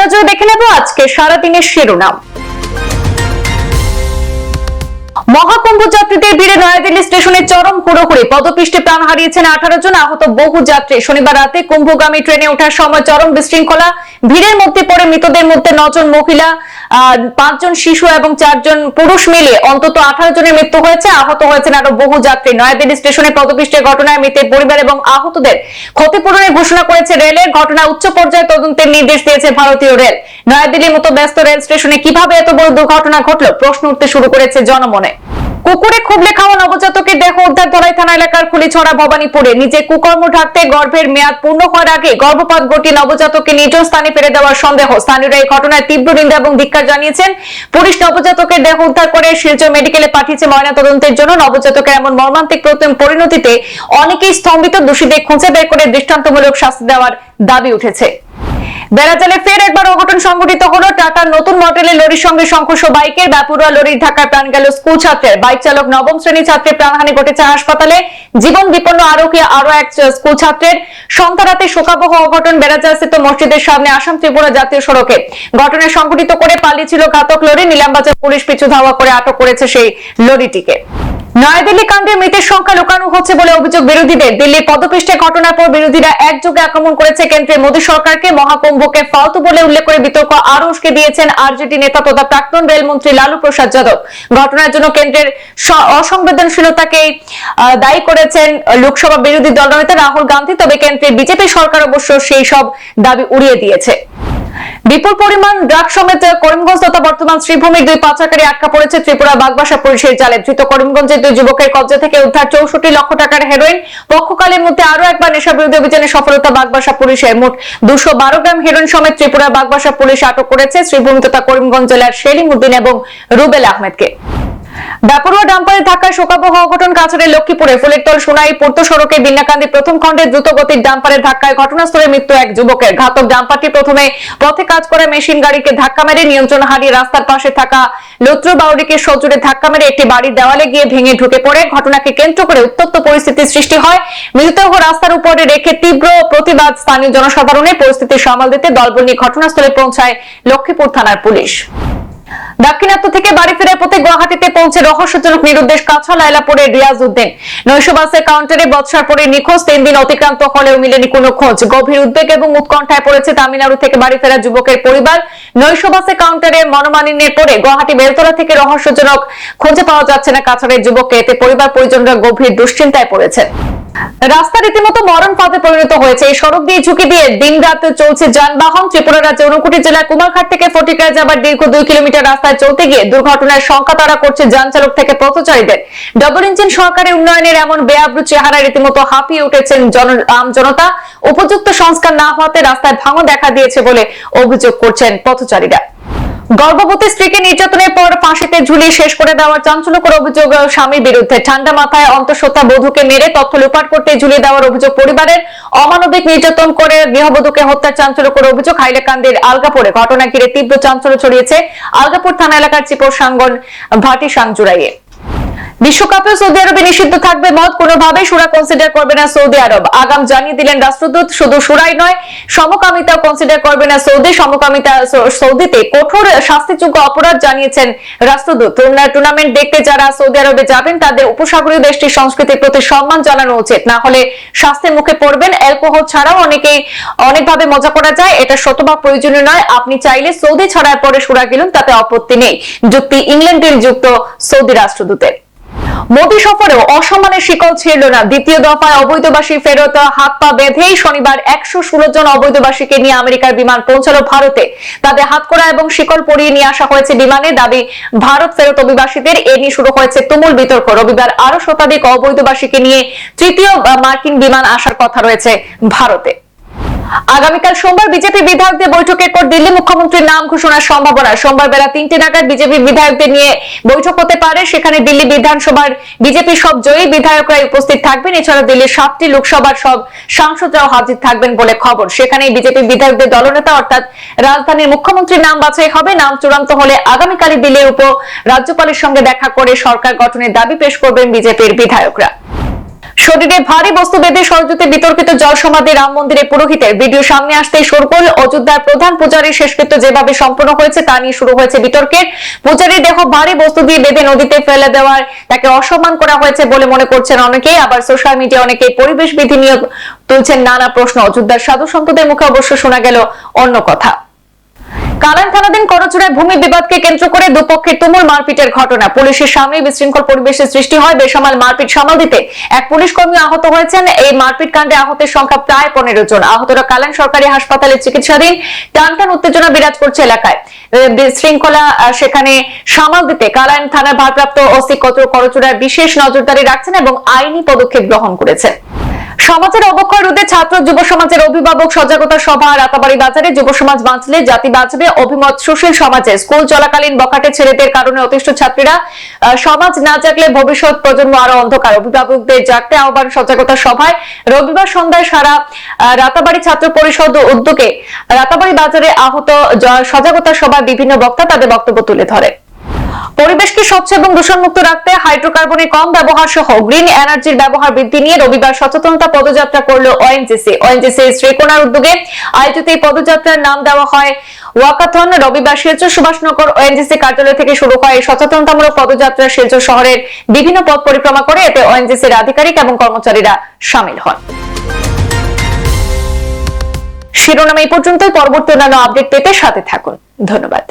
নজরে দেখে নেব আজকে সারাদিনের শিরোনাম। মহাকুম্ভ যাত্রীদের ভিড়ে নয়াদিল্লি স্টেশনে চরম কুড়োকুড়ি। পদপৃষ্ঠে প্রাণ হারিয়েছেন আঠারো জন আহত বহু যাত্রী। শনিবার রাতে কুম্ভগামী ট্রেনে ওঠার সময় চরম বিশৃঙ্খলা, ভিড়ের মধ্যে পড়ে মৃতদের মধ্যে নজন মহিলা পাঁচজন শিশু এবং চারজন পুরুষ মিলিয়ে অন্তত আঠারো জনের মৃত্যু হয়েছে। আহত হয়েছেন আরও বহু যাত্রী। নয়াদিল্লি স্টেশনে পদপৃষ্ঠের ঘটনায় মৃতের পরিবার এবং আহতদের ক্ষতিপূরণের ঘোষণা করেছে রেলের। ঘটনা উচ্চ পর্যায়ে তদন্তের নির্দেশ দিয়েছে ভারতীয় রেল। নয়াদিল্লির মতো ব্যস্ত রেল স্টেশনে কীভাবে এত বড় দুর্ঘটনা ঘটলো? প্রশ্ন উঠতে শুরু করেছে জনমনে। কুকুরে খুবলে খাওয়া নবজাতকের দেহ উদ্ধার ধলাই থানা এলাকার খুলিছড়া ভবানীপুরে। নিজে কুকর্ম ঢাকতে গর্ভের মেয়াদ পূর্ণ হওয়ার আগে গর্ভপাত ঘটিয়ে নবজাতককে নিজ স্থানে ফেলে দেওয়ার সন্দেহ। স্থানীয়রা এই ঘটনায় তীব্র নিন্দা এবং ধিক্কার জানিয়েছেন। পুলিশ নবজাতকের দেহ উদ্ধার করে শিলচর মেডিকেলে পাঠিয়েছে ময়নাতদন্তের জন্য। নবজাতকের এমন মর্মান্তিক প্রতি- পরিণতিতে অনেকেই স্তম্ভিত দোষীদের খুঁজে বের করে দৃষ্টান্তমূলক শাস্তি দেওয়ার দাবি উঠেছে। বেড়াজালে ফের একবার অঘটন সংঘটিত হলো। টাটার নতুন মডেলের লরির সঙ্গে সংঘর্ষ। বাইকের ব্যাপুরা লরির ঢাকায় প্রাণ গেল স্কুল ছাত্রের। বাইক চালক নবম শ্রেণি ছাত্রের প্রাণহানি ঘটেছে হাসপাতালে। জীবন বিপন্ন আরও কি আরও এক স্কুল ছাত্রের। সন্ধ্যা রাতে শোকাবহ অঘটন বেড়াজাল স্থিত মসজিদের সামনে আসাম ত্রিপুরা জাতীয় সড়কে। ঘটনা সংঘটিত করে পালিয়েছিল ঘাতক লরি। নিলামবাজার পুলিশ পিছু ধাওয়া করে আটক করেছে সেই লরিটিকে। নয়াদিল্লি কাণ্ডে মৃতের সংখ্যা লুকানো হচ্ছে বলে অভিযোগ বিরোধীদের। দিল্লির পদপৃষ্ঠে ঘটনার পর বিরোধীরা একযোগে আক্রমণ করেছে কেন্দ্রের মোদী সরকারকে। মহাকুম্ভকে ফালতু বলে উল্লেখ করে বিতর্ক আরও দিয়েছেন আরজেডি নেতা তথা প্রাক্তন রেলমন্ত্রী লালু প্রসাদ যাদব। ঘটনার জন্য কেন্দ্রের অসংবেদনশীলতাকে দায়ী করেছেন লোকসভা বিরোধী দলনেতা রাহুল গান্ধী। তবে কেন্দ্রের বিজেপি সরকার অবশ্য সেই সব দাবি উড়িয়ে দিয়েছে। বিপুল পরিমাণ ড্রাগ সমেত করিমগঞ্জ তথা বর্তমান শ্রীভূমির দুই পাচারকারী আটকা পড়েছে ত্রিপুরা বাগবাসা পুলিশের জালে। ধৃত করিমগঞ্জের দুই যুবকের কবজা থেকে উদ্ধার চৌষট্টি লক্ষ টাকার হেরোইন। পক্ষকালের মধ্যে আরও একবার নেশা বিরোধী অভিযানে সফলতা বাগবাসা পুলিশের মোট দুশো বারো গ্রাম হেরোইন সমেত ত্রিপুরা বাগবাসা পুলিশ আটক করেছে। শ্রীভূমি তথা করিমগঞ্জ জেলার সেলিম উদ্দিন এবং রুবেল আহমেদকে। ব্যাপরুয়া ডাম্পারের ধাক্কায় শোকাবহ অঘটন কাছাড়ের লক্ষ্মীপুরে। ফুলেরতল সোনাই পূর্ত সড়কে বিন্যাকান্দি প্রথম খণ্ডের দ্রুত গতির ডাম্পারের ধাক্কায় ঘটনাস্থলে মৃত্যু এক যুবকের। ঘাতক ডাম্পারটি প্রথমে পথে কাজ করা মেশিন গাড়িকে ধাক্কা মেরে নিয়ন্ত্রণ হারিয়ে রাস্তার পাশে থাকা লুত্র বাউরিকে সজোরে ধাক্কা মেরে একটি বাড়ির দেওয়ালে গিয়ে ভেঙে ঢুকে পড়ে। ঘটনাকে কেন্দ্র করে উত্তপ্ত পরিস্থিতির সৃষ্টি হয়। মৃতদেহ রাস্তার উপরে রেখে তীব্র প্রতিবাদ স্থানীয় জনসাধারণের পরিস্থিতি সামাল দিতে দলবল নিয়ে ঘটনাস্থলে পৌঁছায় লক্ষ্মীপুর থানার পুলিশ। দাক্ষিণাত্য থেকে বাড়ি ফেরার পথে গুয়াহাটিতে পৌঁছে রহস্যজনক নিরুদ্দেশ কাছা লাইলাপুরের রিয়াজ উদ্দিন। নৈশ বাসের কাউন্টারে বৎসার পরে নিখোঁজ, তিন দিন অতিক্রান্ত হলেও মিলেনি কোনো খোঁজ। গভীর উদ্বেগ এবং উৎকণ্ঠায় পড়েছে তামিলনাড়ু থেকে বাড়ি ফেরা যুবকের পরিবার। নৈশ বাসের কাউন্টারে মনোমালিন্যের পরে গুয়াহাটি বেলতলা থেকে রহস্যজনক খুঁজে পাওয়া যাচ্ছে না কাছাড়ের যুবককে। এতে পরিবার পরিজনরা গভীর দুশ্চিন্তায় পড়েছেন রাস্তা রীতিমতো মরণ ফাঁদে পরিণত হয়েছে। এই সড়ক দিয়ে ঝুঁকি দিয়ে দিন রাত চলছে যানবাহন। ত্রিপুরা রাজ্যের ঊনকোটি জেলার কুমারঘাট থেকে ফটিকায় যাবার দীর্ঘ দুই কিলোমিটার রাস্তায় চলতে গিয়ে দুর্ঘটনার সংখ্যা তারা করছে যান চালক থেকে পথচারীদের। ডবল ইঞ্জিন সরকারের উন্নয়নের এমন বেআব্রু চেহারা রীতিমতো হাঁপিয়ে উঠেছেন আম জনতা। উপযুক্ত সংস্কার না হওয়াতে রাস্তায় ভাঙন দেখা দিয়েছে বলে অভিযোগ করছেন পথচারীরা। গর্ভবতী স্ত্রীকে নির্যাতনের পর ফাঁসিতে ঝুলিয়ে শেষ করে দেওয়ার চাঞ্চল্যকর অভিযোগ স্বামীর বিরুদ্ধে। ঠান্ডা মাথায় অন্তঃসত্ত্বা বধূকে মেরে তথ্য লুপাট করতে ঝুলিয়ে দেওয়ার অভিযোগ পরিবারের। অমানবিক নির্যাতন করে গৃহবধূকে হত্যার চাঞ্চল্যকর অভিযোগ হাইলাকান্দির আলগাপুরে। ঘটনা ঘিরে তীব্র চাঞ্চল্য ছড়িয়েছে আলগাপুর থানা এলাকার চিপর সাঙ্গন ভাটি সাংজুরাইয়ে। বিশ্বকাপে সৌদি আরবে নিষিদ্ধ থাকবে মত কোনোভাবে সুরা কনসিডার করবে না সৌদি আরব। আগাম জানিয়ে দিলেন রাষ্ট্রদূত, শুধু সুরাই নয়, সমকামিতাও কনসিডার করবে না সৌদি, সমকামিতা সৌদিতে কঠোর শাস্তিযোগ্য অপরাধ জানিয়েছেন রাষ্ট্রদূত। টুর্না- টুর্নামেন্ট দেখতে যারা সৌদি আরবে যাবেন, তাদের উপসাগরীয় দেশটির সংস্কৃতির প্রতি সম্মান জানানো উচিত। না হলে শাস্তির মুখে পড়বেন, অ্যালকোহল ছাড়াও অনেকেই অনেকভাবে মজা করা যায়, এটা শতভাগ প্রয়োজনীয় নয়। আপনি চাইলে সৌদি ছাড়ার পরে সুরা গেলুন, তাতে আপত্তি নেই। যুক্তি ইংল্যান্ডের যুক্ত সৌদি রাষ্ট্রদূতের। মোদী সফরেও অসম্মানের শিকল ছিঁড়ল না। দ্বিতীয় দফায় অবৈধবাসী ফেরত, হাত পা বেঁধেই শনিবার একশো ষোলো জন অবৈধবাসীকে নিয়ে আমেরিকার বিমান পৌঁছালো ভারতে। তাদের হাতকড়া এবং শিকল পরিয়ে নিয়ে আসা হয়েছে বিমানে। দাবি, ভারত ফেরত অভিবাসীদের, এ নিয়ে শুরু হয়েছে তুমুল বিতর্ক। রবিবার আরও শতাধিক অবৈধবাসীকে নিয়ে তৃতীয় মার্কিন বিমান আসার কথা রয়েছে ভারতে। আগামীকাল সোমবার বিজেপি বিধায়কদের বৈঠকের পর দিল্লি মুখ্যমন্ত্রীর নাম ঘোষণার সম্ভাবনা। সোমবার বেলা তিনটে নাগাদ বিজেপি বিধায়কদের নিয়ে বৈঠক হতে পারে। সেখানে দিল্লি বিধানসভার বিজেপি সব জয়ী বিধায়করা উপস্থিত থাকবেন। এছাড়া দিল্লির সাতটি লোকসভার সব সাংসদরাও হাজির থাকবেন বলে খবর। সেখানে বিজেপি বিধায়কদের দলনেতা অর্থাৎ রাজধানীর মুখ্যমন্ত্রীর নাম বাছাই হবে। নাম চূড়ান্ত হলে আগামীকালই দিল্লির উপ রাজ্যপালের সঙ্গে দেখা করে সরকার গঠনের দাবি পেশ করবেন বিজেপির বিধায়করা। শরীরে ভারী বস্তু বেঁধে সরজুতে বিতর্কিত জল সমাধি রাম মন্দিরে পুরোহিতের ভিডিও সামনে আসতেই সরগোল অযোধ্যার প্রধান পূজারীর শেষকৃত্য যেভাবে সম্পন্ন হয়েছে তা নিয়ে শুরু হয়েছে বিতর্কের। পূজারীর দেহ ভারী বস্তু দিয়ে বেঁধে নদীতে ফেলে দেওয়ার তাকে অসম্মান করা হয়েছে বলে মনে করছেন অনেকেই। আবার সোশ্যাল মিডিয়া অনেকেই পরিবেশ বিধি নিয়ে তুলছেন নানা প্রশ্ন। অযোধ্যার সাধু সন্তদের মুখে অবশ্য শোনা গেল অন্য কথা। কালান থানাধীন করচুরায় ভূমি বিবাদকে কেন্দ্র করে দুপক্ষের তুমুল মারপিটের ঘটনা। পুলিশের সামনে বিশৃঙ্খল পরিবেশের সৃষ্টি হয় বেসামাল মারপিট সামাল দিতে। এক পুলিশ কর্মী আহত হয়েছেন। এই মারপিট কাণ্ডে আহতের সংখ্যা প্রায় পনেরো জন। আহতরা কালান সরকারি হাসপাতালে চিকিৎসাধীন। টান টান উত্তেজনা বিরাজ করছে এলাকায়। বিশৃঙ্খলা সেখানে সামাল দিতে কালান থানার ভারপ্রাপ্ত ওসি কত করচুরায় বিশেষ নজরদারি রাখছেন এবং আইনি পদক্ষেপ গ্রহণ করেছেন। সমাজের অবক্ষয় রোধে ছাত্র যুব সমাজের অভিভাবক সজাগতা সভা রাতাবাড়ি বাজারে যুব সমাজ বাঁচলে জাতি বাঁচবে অভিমত সুশীল সমাজে। স্কুল চলাকালীন বখাটে ছেলেদের কারণে অতিষ্ঠ ছাত্রীরা সমাজ না জাগলে ভবিষ্যৎ প্রজন্ম আরও অন্ধকার। অভিভাবকদের জাগতে আহ্বান সজাগতা সভায় রবিবার সন্ধ্যায় সারা রাতাবাড়ি ছাত্র পরিষদ উদ্যোগে রাতাবাড়ি বাজারে আহত সজাগতা সভায় বিভিন্ন বক্তা তাদের বক্তব্য তুলে ধরে। পরিবেশকে স্বচ্ছ এবং দূষণমুক্ত রাখতে হাইড্রোকার্বনের কম ব্যবহার সহ গ্রিন এনার্জির ব্যবহার বৃদ্ধি নিয়ে রবিবার সচেতনতা পদযাত্রা করল ওএনজিসি ওএনজিসি শ্রীকোনার উদ্যোগে আয়োজিত এই পদযাত্রার নাম দেওয়া হয় ওয়াকাথন। রবিবার শিলচর সুভাষনগর ওএনজিসি কার্যালয় থেকে শুরু হয় এই সচেতনতামূলক পদযাত্রা। শিলচর শহরের বিভিন্ন পথ পরিক্রমা করে এতে ওএনজিসির আধিকারিক এবং কর্মচারীরা সামিল হন। শিরোনাম এই পর্যন্তই। পরবর্তী অন্যান্য আপডেট পেতে সাথে থাকুন। ধন্যবাদ।